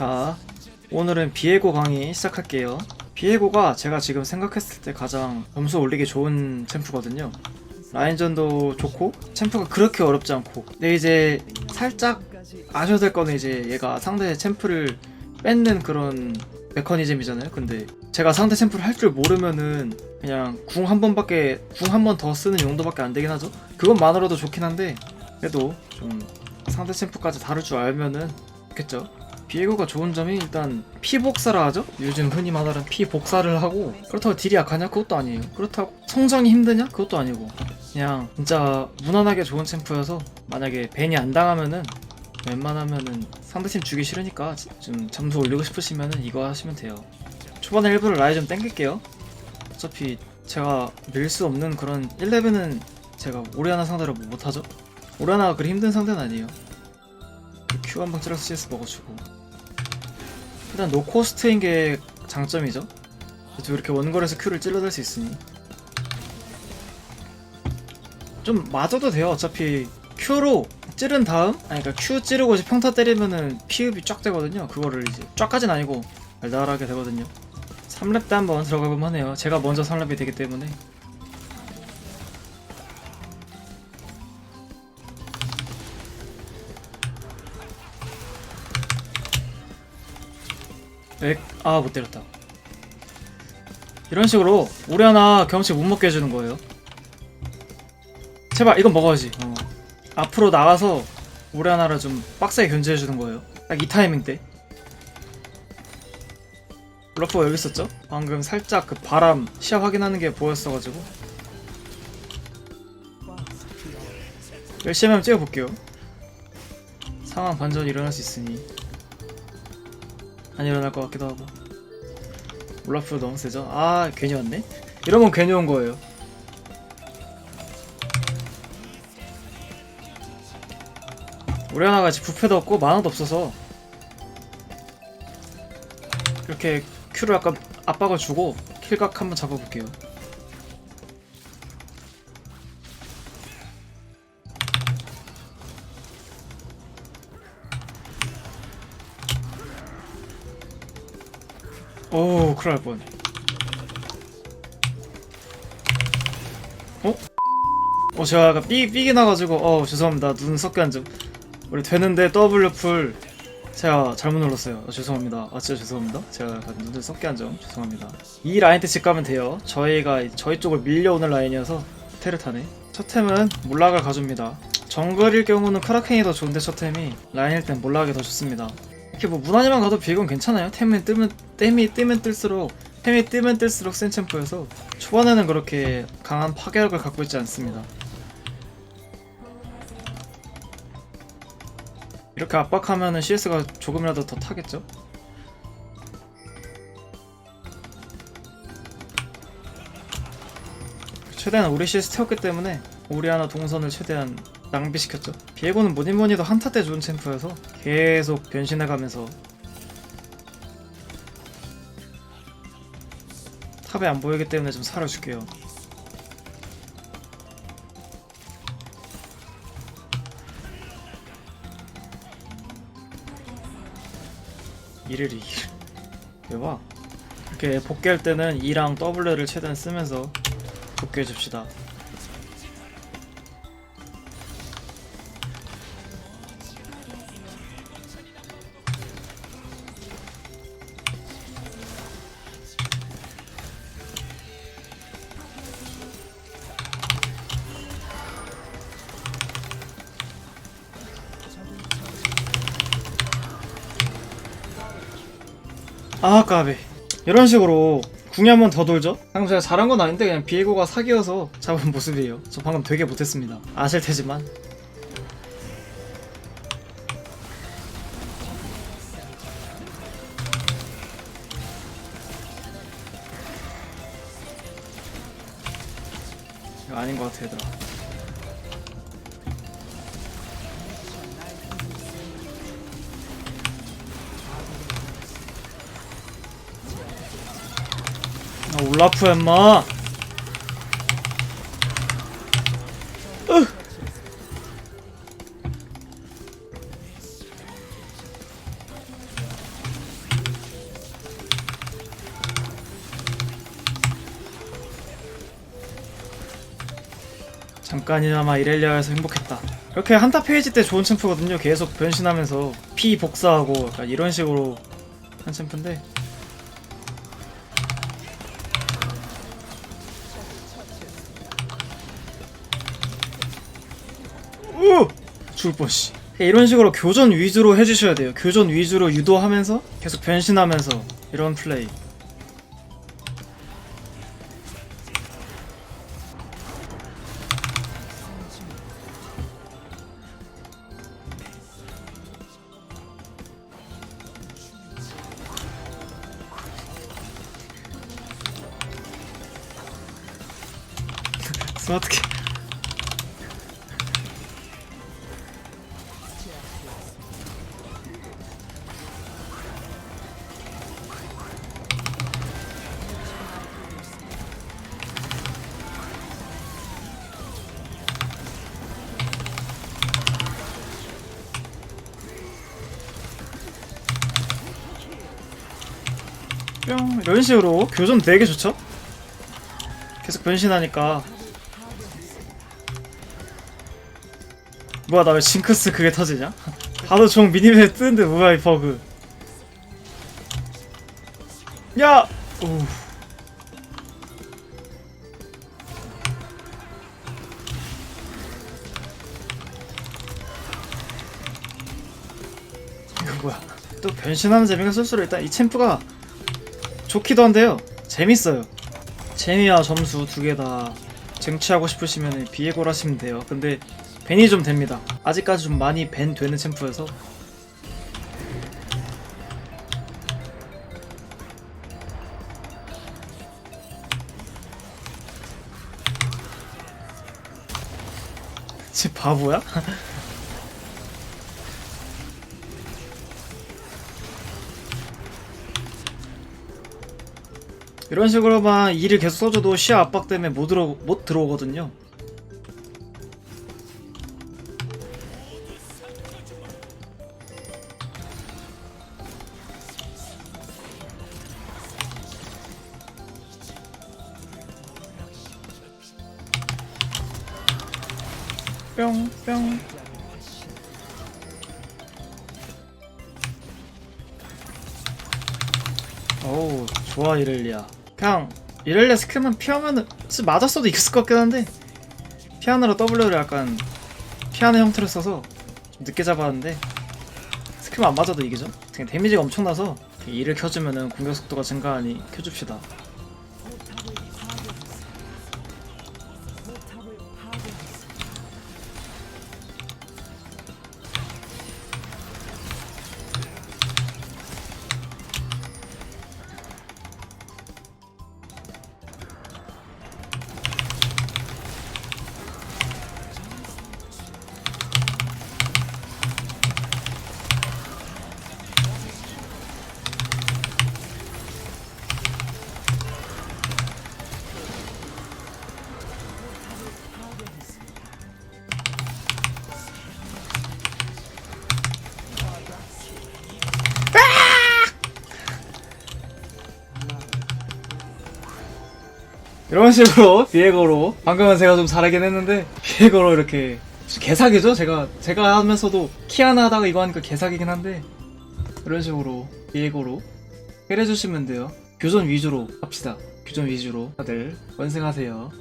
자, 오늘은 비에고 강의 시작할게요. 비에고가 제가 지금 생각했을 때 가장 점수 올리기 좋은 챔프거든요. 라인전도 좋고 챔프가 그렇게 어렵지 않고 근데 이제 살짝 아셔야 될 거는 이제 얘가 상대 챔프를 뺏는 그런 메커니즘이잖아요. 근데 제가 상대 챔프를 할 줄 모르면은 그냥 궁 한 번밖에 궁 한 번 더 쓰는 용도밖에 안 되긴 하죠. 그것만으로도 좋긴 한데 그래도 좀 상대 챔프까지 다룰 줄 알면은 좋겠죠. 비에고가 좋은 점이 일단 피복사라 하죠? 요즘 흔히 말하는 피복사를 하고 그렇다고 딜이 약하냐? 그것도 아니에요. 그렇다고 성장이 힘드냐? 그것도 아니고 그냥 진짜 무난하게 좋은 챔프여서 만약에 벤이 안 당하면은 웬만하면은 상대팀 주기 싫으니까 좀 점수 올리고 싶으시면은 이거 하시면 돼요. 초반에 일부러 라이 좀 땡길게요. 어차피 제가 밀 수 없는 그런 1레벨은 제가 오리아나 상대로 뭐 못하죠? 오리아나가 그리 힘든 상대는 아니에요. Q 한방 찔러서 CS 먹어주고 일단 노코스트인 게 장점이죠. 그래도 이렇게 원거리에서 Q를 찔러댈 수 있으니 좀 맞아도 돼요. 어차피 Q로 찌른 다음 아니 그러니까 Q 찌르고 이제 평타 때리면은 피흡이 쫙 되거든요. 그거를 이제 쫙까진 아니고 달달하게 되거든요. 3렙 때 한번 들어가 보면 하네요. 제가 먼저 3렙이 되기 때문에 아 못 때렸다. 이런 식으로 우리 하나 경험치 못 먹게 해주는 거예요. 제발 이건 먹어야지. 어. 앞으로 나가서 우리 하나를 좀 빡세게 견제해주는 거예요. 딱 이 타이밍 때. 러프가 여기 있었죠? 방금 살짝 그 바람 시야 확인하는 게 보였어가지고 열심히 한번 찍어볼게요. 상황 반전이 일어날 수 있으니 안 일어날 것 같기도 하고 올라프 너무 세죠? 아 괜히 왔네? 건 괜히 온 거예요 우리 아직 부패도 없고 만화도 없어서 이렇게 큐를 약간 압박을 주고 킬각 한번 잡아볼게요 오, 큰일 날 뻔. 어? 어, 제가 약간 삐, 삐기 나가지고, 어, 죄송합니다. 눈 섞여 앉음. 우리 되는데 W 풀 제가 잘못 눌렀어요. 어, 죄송합니다. 아, 진짜 죄송합니다. 제가 약간 눈을 섞여 앉음. 죄송합니다. 이 라인 때집 가면 돼요. 저희가 저희 쪽을 밀려오는 라인이어서 테를 타네. 첫 템은 몰락을 가줍니다. 정글일 경우는 크라켄이 더 좋은데 첫 템이 라인일 땐 몰락이 더 좋습니다. 이렇게 뭐 무난히만 가도 비건 괜찮아요. 템이 뜨면 템이 뜨면 뜰수록 템이 뜨면 뜰수록 센 챔프여서 초반에는 그렇게 강한 파괴력을 갖고 있지 않습니다. 이렇게 압박하면은 CS가 조금이라도 더 타겠죠? 최대한 우리 CS 태웠기 때문에 우리 하나 동선을 최대한 낭비시켰죠. 비에고는 뭐니 뭐니 해도 한타 때 좋은 챔프여서 계속 변신해가면서 탑에 안 보이기 때문에 좀 살아줄게요. 이를 이길 대박 이렇게 복귀할 때는 E랑 W를 최대한 쓰면서 복귀해 줍시다 아 까비. 이런 식으로 궁이 한 번 더 돌죠? 방금 제가 잘한 건 아닌데 그냥 비에고가 사기여서 잡은 모습이에요. 저 방금 되게 못했습니다. 아실 테지만. 이거 아닌 것 같아 얘들아 아, 나 올라프 엠마. 잠깐이나마 이렐리아에서 행복했다. 이렇게 한타 페이지 때 좋은 챔프거든요. 계속 변신하면서 피 복사하고 약간 이런 식으로 한 챔프인데. 우! 죽을 뻔씨. 이런 식으로 교전 위주로 해주셔야 돼요. 교전 위주로 유도하면서 계속 변신하면서 이런 플레이. 스마트키. 뿅 이런 식으로 교전 되게 좋죠? 계속 변신하니까 뭐야 나 왜 징크스 그게 터지냐? 바로 종 미니맵 뜨는데 뭐야 이 버그. 야! 오. 이거 뭐야? 또 변신하는 재미가 쏠쏠해. 일단 이 챔프가 좋기도 한데요. 재밌어요. 재미와 점수 두 개 다 쟁취하고 싶으시면 비에골 하시면 돼요. 근데 벤이 좀 됩니다 아직까지 좀 많이 벤 되는 챔프여서 쟤 바보야? 이런 식으로만 일을 계속 써줘도 시야 압박 때문에 못, 들어, 못 들어오거든요. 뿅, 뿅. 어우 좋아 이렐리아. 그냥 이렐리아 스킬만 피하면은 맞았어도 이겼을 것 같긴 한데 피하느라 W를 약간 피하는 형태로 써서 좀 늦게 잡았는데 스킬만 안 맞아도 이기죠? 그냥 데미지가 엄청나서 이를 켜주면은 공격 속도가 증가하니 켜줍시다 이런 식으로 비에거로. 방금은 제가 좀 잘하긴 했는데 비에거로 이렇게 개사기죠? 제가 제가 하면서도 키아나 하다가 이거 하니까 개사기긴 한데 이런 식으로 비에거로 해주시면 돼요. 교전 위주로 합시다. 교전 위주로 다들 완승하세요